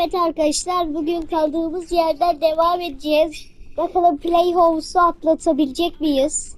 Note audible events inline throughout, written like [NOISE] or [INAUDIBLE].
Evet arkadaşlar bugün kaldığımız yerden devam edeceğiz. Bakalım Playhouse'u atlatabilecek miyiz?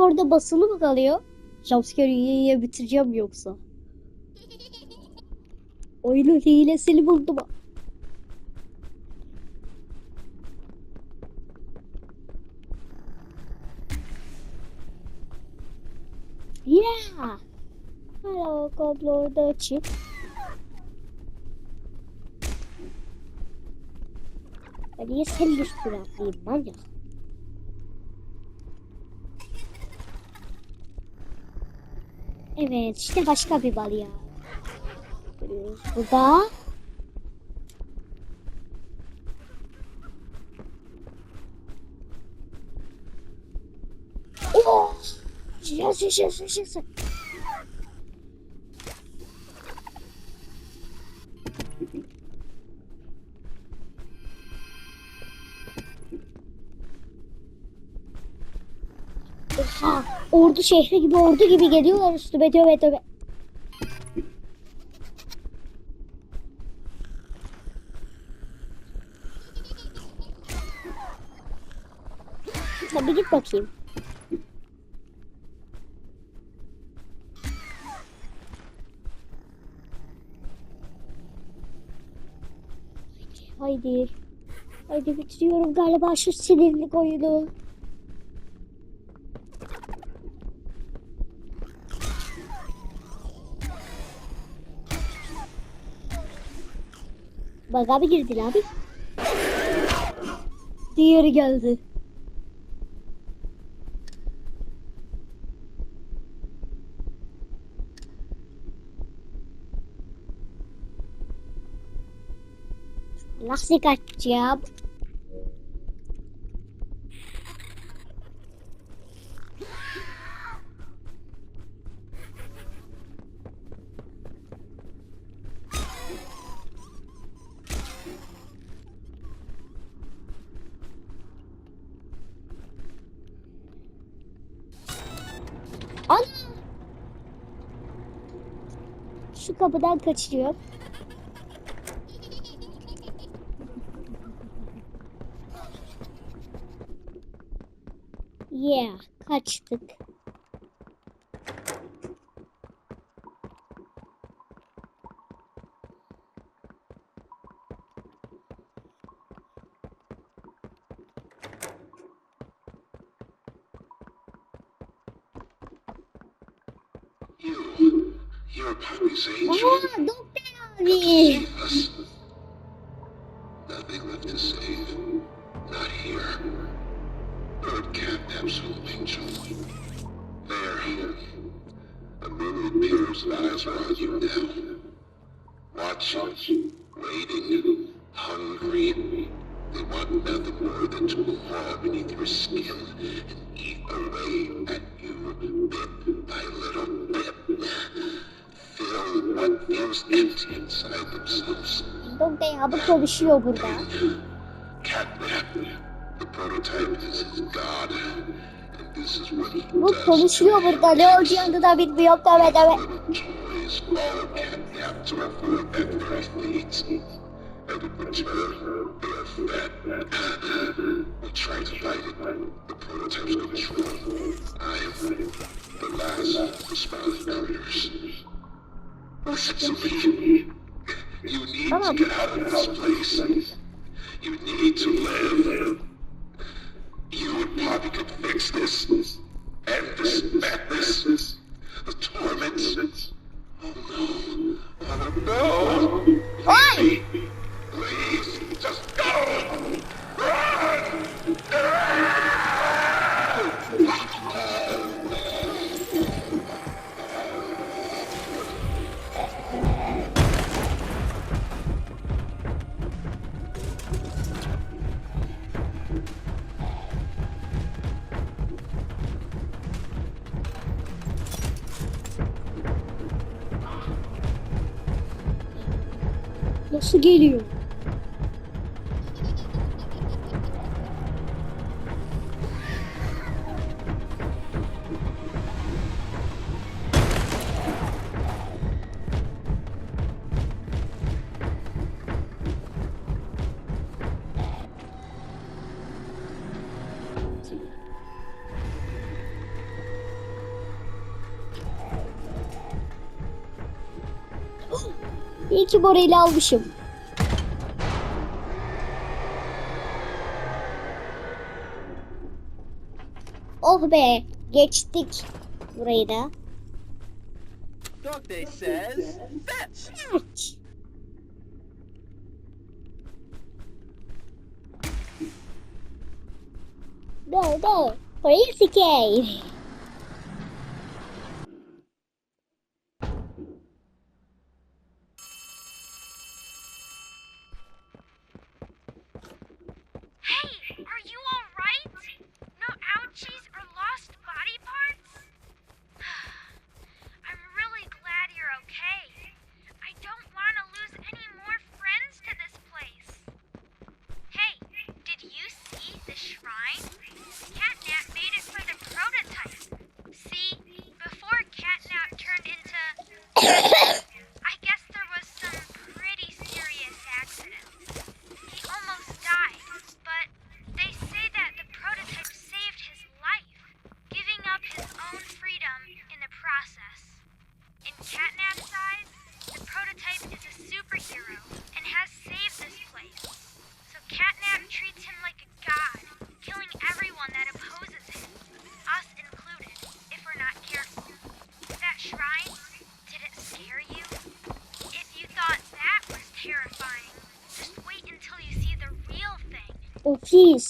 Orada basılı mı kalıyor? Jumpscare yiye yiye bitireceğim yoksa. [LAUGHS] Oyunun hilesini buldum. Yeah. Hello, Goblin the chip. Ben niye senin üstüne atlayayım manyak? Evet işte başka bir bal ya. Görüyoruz burada. Oh! Yes, yes, yes, yes, yes. Oha! Ordu şehri gibi ordu gibi geliyorlar üstüme tövbe tövbe. Bir git bakayım. Haydi. Haydi bitiriyorum galiba şu sinirli oyunu. Bak abi girdi abi. Diğeri geldi. Lastik açacağım. Kapıdan kaçıyor. Yeah, kaçtık. You, Pappy's angel. Abi. Nothing left to save. Not here. Bird catnaps little angel. There. A myriad pairs of eyes are on you now. Watching, waiting, hungry. They want nothing more than to claw beneath your skin and eat away at you bit by little bit. Themselves. Doktor abi konuşuyor burada. Bu konuşuyor burada. Ne olacağını da bilmiyorum. Tövbe tövbe. Listen to me. You need to get out of this place. You need to live. You and Poppy could fix this. Nasıl geliyor? İyi ki Bora'yı almışım. Oh be geçtik burayı da. Doctor says fetch. Evet. Go go crazy cave. Giving up his own freedom in the process. In Catnap's eyes, the prototype is a superhero and has saved this place. So Catnap treats him like a god, killing everyone that opposes him, us included, if we're not careful. That shrine, did it scare you? If you thought that was terrifying, just wait until you see the real thing. Ofis. Anyways,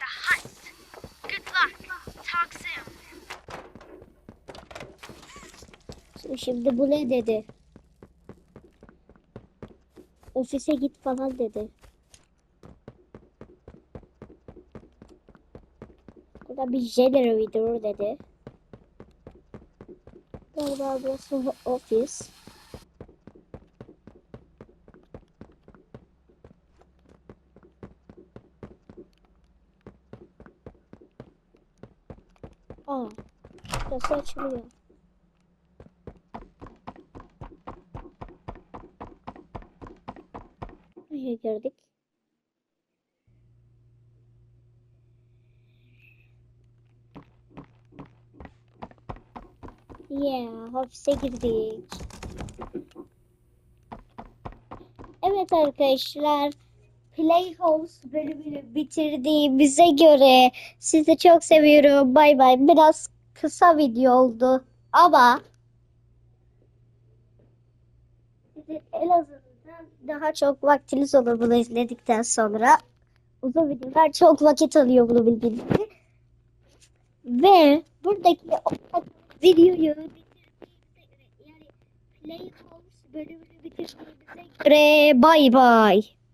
the hunt. Good luck. Talk soon. Şimdi bu ne dedi? Ofise git falan dedi. Burada bir generator dedi. Galiba burası ofis. Aa, burası açılıyor. Buraya girdik. Yeah, hapse girdik. Evet arkadaşlar, Playhouse bölümünü bitirdiğimize göre sizi çok seviyorum. Bay bay. Biraz kısa video oldu ama en azından daha çok vaktiniz olur bunu izledikten sonra. Uzun videolar çok vakit alıyor bunu bildiğiniz. Ve buradaki videoyu Playhouse bölümünü bitirdiğimize göre bay bay.